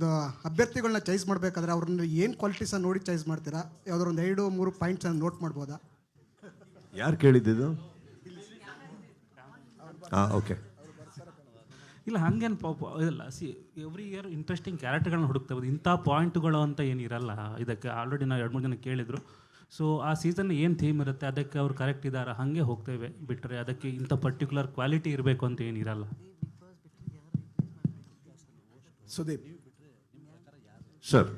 ಒಂದು ಅಭ್ಯರ್ಥಿಗಳನ್ನ ಚಾಯ್ಸ್ ಮಾಡಬೇಕಾದ್ರೆ ಅವ್ರನ್ನ ಏನು ಕ್ವಾಲಿಟೀಸ್ ನೋಡಿ ಚಾಯ್ಸ್ ಮಾಡ್ತೀರಾ? ಯಾವ್ದಾದ್ರು ಒಂದು ಎರಡು ಮೂರು ಪಾಯಿಂಟ್ಸನ್ನು ನೋಟ್ ಮಾಡ್ಬೋದಾ? ಯಾರು ಕೇಳಿದ್ದು ಹಾಂ ಓಕೆ ಇಲ್ಲ ಹಂಗೇನು ಪಾಪ ಇಲ್ಲ ಸಿ ಎವ್ರಿ ಇಯರ್ ಇಂಟ್ರೆಸ್ಟಿಂಗ್ ಕ್ಯಾರೆಕ್ಟರ್ಗಳನ್ನ ಹುಡುಕ್ತಾ ಇರ್ಬೋದು ಇಂಥ ಪಾಯಿಂಟ್ಗಳು ಅಂತ ಏನಿರಲ್ಲ ಇದಕ್ಕೆ ಆಲ್ರೆಡಿ ನಾವು ಎರಡು ಮೂರು ಜನ ಕೇಳಿದರು. ಸೊ ಆ ಸೀಸನ್ ಏನು ಥೀಮ್ ಇರುತ್ತೆ? ಅದಕ್ಕೆ ಅವ್ರು ಕರೆಕ್ಟ್ ಇದ್ದಾರೆ ಹಾಗೆ ಹೋಗ್ತೇವೆ ಬಿಟ್ಟರೆ ಅದಕ್ಕೆ ಇಂಥ ಪರ್ಟಿಕ್ಯುಲರ್ ಕ್ವಾಲಿಟಿ ಇರಬೇಕು ಅಂತ ಏನಿರಲ್ಲ ಸುದೀಪ್ ಸರ್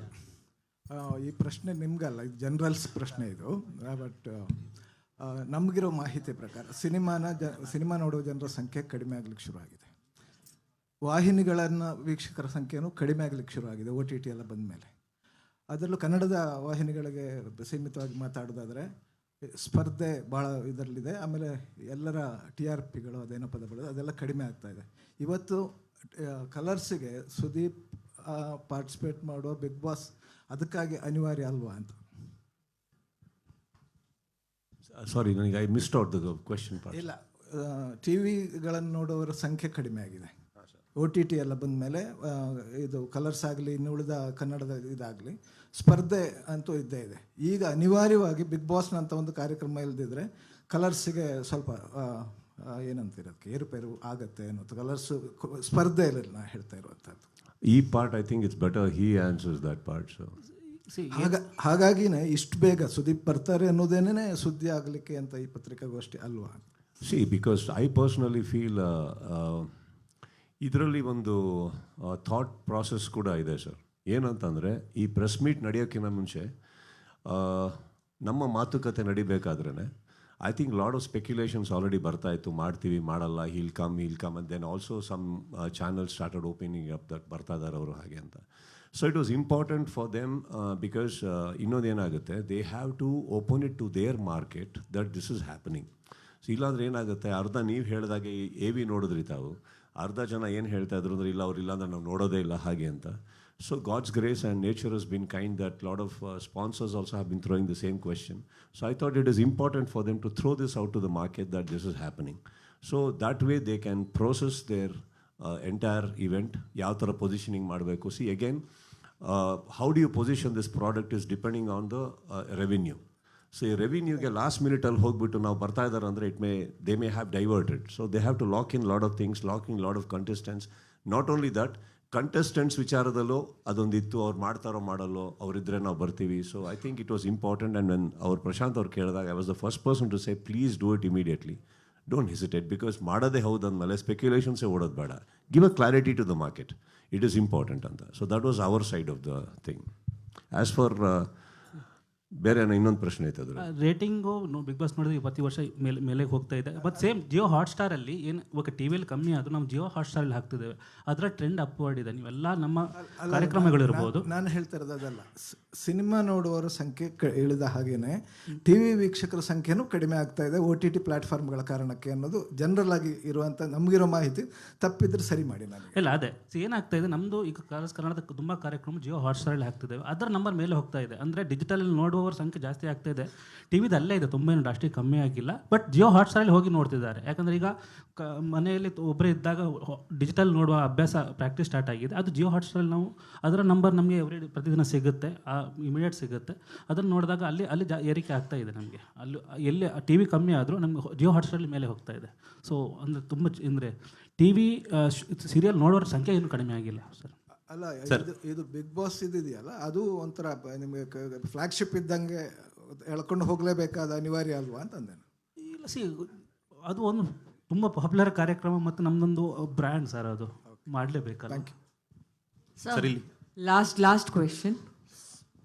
ಈ ಪ್ರಶ್ನೆ ನಿಮ್ಗಲ್ಲ, ಇದು ಜನರಲ್ಸ್ ಪ್ರಶ್ನೆ ಇದು. ಬಟ್ ನಮಗಿರೋ ಮಾಹಿತಿ ಪ್ರಕಾರ ಸಿನಿಮಾನ ಜ, ಸಿನಿಮಾ ನೋಡುವ ಜನರ ಸಂಖ್ಯೆ ಕಡಿಮೆ ಆಗ್ಲಿಕ್ಕೆ ಶುರುವಾಗಿದೆ. ವಾಹಿನಿಗಳನ್ನು ವೀಕ್ಷಕರ ಸಂಖ್ಯೆಯೂ ಕಡಿಮೆ ಆಗ್ಲಿಕ್ಕೆ ಶುರುವಾಗಿದೆ ಒ ಟಿ ಟಿ ಎಲ್ಲ ಬಂದ ಮೇಲೆ ಅದರಲ್ಲೂ ಕನ್ನಡದ ವಾಹಿನಿಗಳಿಗೆ ಸೀಮಿತವಾಗಿ ಮಾತಾಡೋದಾದರೆ, ಸ್ಪರ್ಧೆ ಭಾಳ ಇದರಲ್ಲಿದೆ, ಆಮೇಲೆ ಎಲ್ಲರ ಟಿ ಆರ್ ಪಿಗಳು ಅದೇನೋ ಪದಗಳು ಅದೆಲ್ಲ ಕಡಿಮೆ ಆಗ್ತಾ ಇದೆ. ಇವತ್ತು ಕಲರ್ಸಿಗೆ ಸುದೀಪ್ ಪಾರ್ಟಿಸಿಪೇಟ್ ಮಾಡೋ ಬಿಗ್ ಬಾಸ್ ಅದಕ್ಕಾಗಿ ಅನಿವಾರ್ಯ ಅಲ್ವಾ ಅಂತ. ಸಾರಿ ನನಗೆ I missed out the question ಇಲ್ಲ ಟಿ ವಿಗಳನ್ನು ನೋಡೋರ ಸಂಖ್ಯೆ ಕಡಿಮೆ ಆಗಿದೆ. ಒ ಟಿ ಟಿ ಎಲ್ಲ ಬಂದ ಮೇಲೆ ಇದು ಕಲರ್ಸ್ ಆಗಲಿ ಇನ್ನು ಉಳಿದ ಕನ್ನಡದ ಇದಾಗಲಿ ಸ್ಪರ್ಧೆ ಅಂತೂ ಇದ್ದೇ ಇದೆ. ಈಗ ಅನಿವಾರ್ಯವಾಗಿ ಬಿಗ್ ಬಾಸ್ನಂಥ ಒಂದು ಕಾರ್ಯಕ್ರಮ ಇಲ್ಲದಿದ್ದರೆ ಕಲರ್ಸಿಗೆ ಸ್ವಲ್ಪ ಆ, ಆ, ಏನಂತೀರ ಅದಕ್ಕೆ ಏರುಪೇರು ಆಗತ್ತೆ ಅನ್ನೋದು ಕಲರ್ಸು ಸ್ಪರ್ಧೆಯಲ್ಲಿ ನಾನು ಹೇಳ್ತಾ ಇರುವಂಥದ್ದು. ಈ part I think it's better he answers that part so see ಹಾಗ ಹಾಗಾಗಿನೇ ಇಷ್ಟು ಬೇಗ ಸುದೀಪ್ ಬರ್ತಾರೆ ಅನ್ನೋದೇನೇ ಸುದ್ದಿ ಆಗಲಿಕ್ಕೆ ಅಂತ ಈ ಪತ್ರಿಕಾಗೋಷ್ಠಿ ಅಲ್ವಾ? See because I personally feel ಇದರಲ್ಲಿ ಒಂದು ಥಾಟ್ ಪ್ರಾಸೆಸ್ ಕೂಡ ಇದೆ ಸರ್ ಏನಂತಂದರೆ ಈ ಪ್ರೆಸ್ ಮೀಟ್ ನಡೆಯೋಕ್ಕಿಂತ ಮುಂಚೆ ನಮ್ಮ ಮಾತುಕತೆ ನಡಿಬೇಕಾದ್ರೇ I think lot of speculations already ಬರ್ತಾ ಇತ್ತು. ಮಾಡ್ತೀವಿ, ಮಾಡಲ್ಲ he'll come he'll come and then also some channel started opening up that ಬರ್ತಾ ಇದ್ದಾರೆ ಅವರು ಹಾಗೆ ಅಂತ. So it was important for them because ಇನ್ನೊಂದೇನಾಗುತ್ತೆ they have to open it to their market that this is happening so ಇಲ್ಲಾಂದ್ರೆ ಏನಾಗುತ್ತೆ, ಅರ್ಧ ನೀವು ಹೇಳಿದಾಗೆ ಎ ವಿ ನೋಡಿದ್ರಿ ತಾವು. ಅರ್ಧ ಜನ ಏನು ಹೇಳ್ತಾ ಇದ್ರು ಅಂದ್ರೆ ಇಲ್ಲ, ಅವ್ರು ಇಲ್ಲಾಂದ್ರೆ ನಾವು ನೋಡೋದೇ ಇಲ್ಲ ಹಾಗೆ ಅಂತ. So God's grace and nature has been kind that lot of uh, sponsors also have been throwing the same question. So I thought it is important for them to throw this out to the market that this is happening. So that way they can process their uh, entire event, ಯಾವ ಥರ positioning ಮಾಡಬೇಕು see again how do you position this product is depending on the revenue so ಈ ರೆವಿನ್ಯೂಗೆ last ಮಿನಿಟಲ್ಲಿ ಹೋಗ್ಬಿಟ್ಟು ನಾವು ಬರ್ತಾ ಇದ್ದಾರೆ ಅಂದರೆ it may they may have diverted so they have to lock in lot of things lock in lot of contestants not only that contestants ವಿಚಾರದಲ್ಲೂ ಅದೊಂದಿತ್ತು ಅವ್ರು ಮಾಡ್ತಾರೋ ಮಾಡಲ್ಲೋ ಅವರಿದ್ದರೆ ನಾವು ಬರ್ತೀವಿ. So I think it was important and when ಅವ್ರು ಪ್ರಶಾಂತ್ ಅವ್ರು ಕೇಳಿದಾಗ I was the first person to say please do it immediately don't hesitate because ಮಾಡೋದೇ ಹೌದು ಅಂದಮೇಲೆ ಸ್ಪೆಕ್ಯುಲೇಷನ್ಸೇ ಓಡೋದು ಬೇಡ. Give a clarity to the market it is important ಅಂತ. So that was our side of the thing as far ಬೇರೆ ಇನ್ನೊಂದು ಪ್ರಶ್ನೆ ಐತೆ ಅದ್ರ ರೇಟಿಂಗು ಬಿಗ್ ಬಾಸ್ ನೋಡಿದ್ರೆ ಪ್ರತಿ ವರ್ಷ ಮೇಲೆ ಮೇಲೆ ಹೋಗ್ತಾ ಇದೆ. ಬಟ್ ಸೇಮ್ ಜಿಯೋ ಹಾಟ್ಸ್ಟಾರಲ್ಲಿ ಏನು ಇವಾಗ ಟಿ ವಿಯಲ್ಲಿ ಕಮ್ಮಿ ಆದರೂ ನಾವು ಜಿಯೋ ಹಾಟ್ಸ್ಟಾರಲ್ಲಿ ಹಾಕ್ತಿದ್ದೇವೆ. ಅದರ ಟ್ರೆಂಡ್ ಅಪ್ವರ್ಡ್ ಇದೆ ನೀವೆಲ್ಲ ನಮ್ಮ ಕಾರ್ಯಕ್ರಮಗಳಿರ್ಬೋದು. ನಾನು ಹೇಳ್ತಾ ಇರೋದು ಅದಲ್ಲ. ಸಿನಿಮಾ ನೋಡುವವರ ಸಂಖ್ಯೆ ಕ- ಇಳಿದ ಹಾಗೇನೆ ಟಿವಿ ವೀಕ್ಷಕರ ಸಂಖ್ಯೆನೂ ಕಡಿಮೆ ಆಗ್ತಾ ಇದೆ. ಒ ಟಿ ಟಿ ಪ್ಲಾಟ್ಫಾರ್ಮ್ಗಳ ಕಾರಣಕ್ಕೆ ಅನ್ನೋದು ಜನರಲ್ ಆಗಿ ಇರುವಂಥ ನಮಗಿರೋ ಮಾಹಿತಿ. ತಪ್ಪಿದ್ರೆ ಸರಿ ಮಾಡಿ ನಾನು. ಇಲ್ಲ ಅದೇ. ಸೊ ಏನಾಗ್ತಾ ಇದೆ ನಮ್ಮದು ಈಗ ಕರ್ನಾಟಕ ತುಂಬ ಕಾರ್ಯಕ್ರಮ ಜಿಯೋ ಹಾಟ್ಸ್ಟಾರಲ್ಲಿ ಹಾಕ್ತಿದ್ದೇವೆ. ಅದರ ನಂಬರ್ ಮೇಲೆ ಹೋಗ್ತಾ ಇದೆ. ಅಂದರೆ ಡಿಜಿಟಲಲ್ಲಿ ನೋಡುವವರ ಸಂಖ್ಯೆ ಜಾಸ್ತಿ ಆಗ್ತಾ ಇದೆ. ಟಿ ವಿದು ಅಲ್ಲೇ ಇದೆ, ತುಂಬ ಏನು ಅಷ್ಟೇ ಕಮ್ಮಿ ಆಗಿಲ್ಲ. ಬಟ್ ಜಿಯೋ ಹಾಟ್ಸ್ಟಾರಲ್ಲಿ ಹೋಗಿ ನೋಡ್ತಿದ್ದಾರೆ. ಯಾಕಂದರೆ ಈಗ ಕ, ಮನೆಯಲ್ಲಿ ಒಬ್ಬರೇ ಇದ್ದಾಗ ಡಿಜಿಟಲ್ ನೋಡುವ ಅಭ್ಯಾಸ ಪ್ರಾಕ್ಟೀಸ್ ಸ್ಟಾರ್ಟ್ ಆಗಿದೆ. ಅದು ಜಿಯೋ ಹಾಟ್ಸ್ಟಾರಲ್ಲಿ ನಾವು, ಅದರ ನಂಬರ್ ನಮಗೆ ಎವ್ರಿ ಪ್ರತಿದಿನ ಸಿಗುತ್ತೆ. ಆ ಇಮಿಡಿಯೇಟ್ ಸಿಗುತ್ತೆ. ಅದನ್ನು ನೋಡಿದಾಗ ಅಲ್ಲಿ ಅಲ್ಲಿ ಜಾ, ಏರಿಕೆ ಆಗ್ತಾ ಇದೆ ನಮಗೆ. ಅಲ್ಲಿ, ಎಲ್ಲಿ ಟಿ ವಿ ಕಮ್ಮಿ ಆದರೂ ನಮಗೆ ಜಿಯೋ ಹಾಟ್ಸ್ಟಾರಲ್ಲಿ ಮೇಲೆ ಹೋಗ್ತಾ ಇದೆ. ಸೊ ಅಂದರೆ ತುಂಬ ಅಂದರೆ ಟಿ ವಿ ಸೀರಿಯಲ್ ನೋಡೋರ ಸಂಖ್ಯೆ ಏನು ಕಡಿಮೆ ಆಗಿಲ್ಲ, ಸರ್. ಅಲ್ಲ ಇದು ಇದು ಬಿಗ್ ಬಾಸ್ ಇದೆಯಲ್ಲ ಅದು ಒಂಥರ ನಿಮಗೆ ಫ್ಲಾಗ್ಶಿಪ್ ಇದ್ದಂಗೆ ಎಳ್ಕೊಂಡು ಹೋಗಲೇಬೇಕಾದ ಅನಿವಾರ್ಯ ಅಲ್ವಾ ಅಂತಂದೆ. ಇಲ್ಲ ಸಿ ಅದು ಒಂದು ತುಂಬ ಪಾಪ್ಯುಲರ್ ಕಾರ್ಯಕ್ರಮ ಮತ್ತು ನಮ್ಮದೊಂದು ಬ್ರ್ಯಾಂಡ್ ಸರ್ ಅದು. ಮಾಡಲೇಬೇಕಲ್ಲ ಸರ್ ಲಾಸ್ಟ್ ಲಾಸ್ಟ್ question.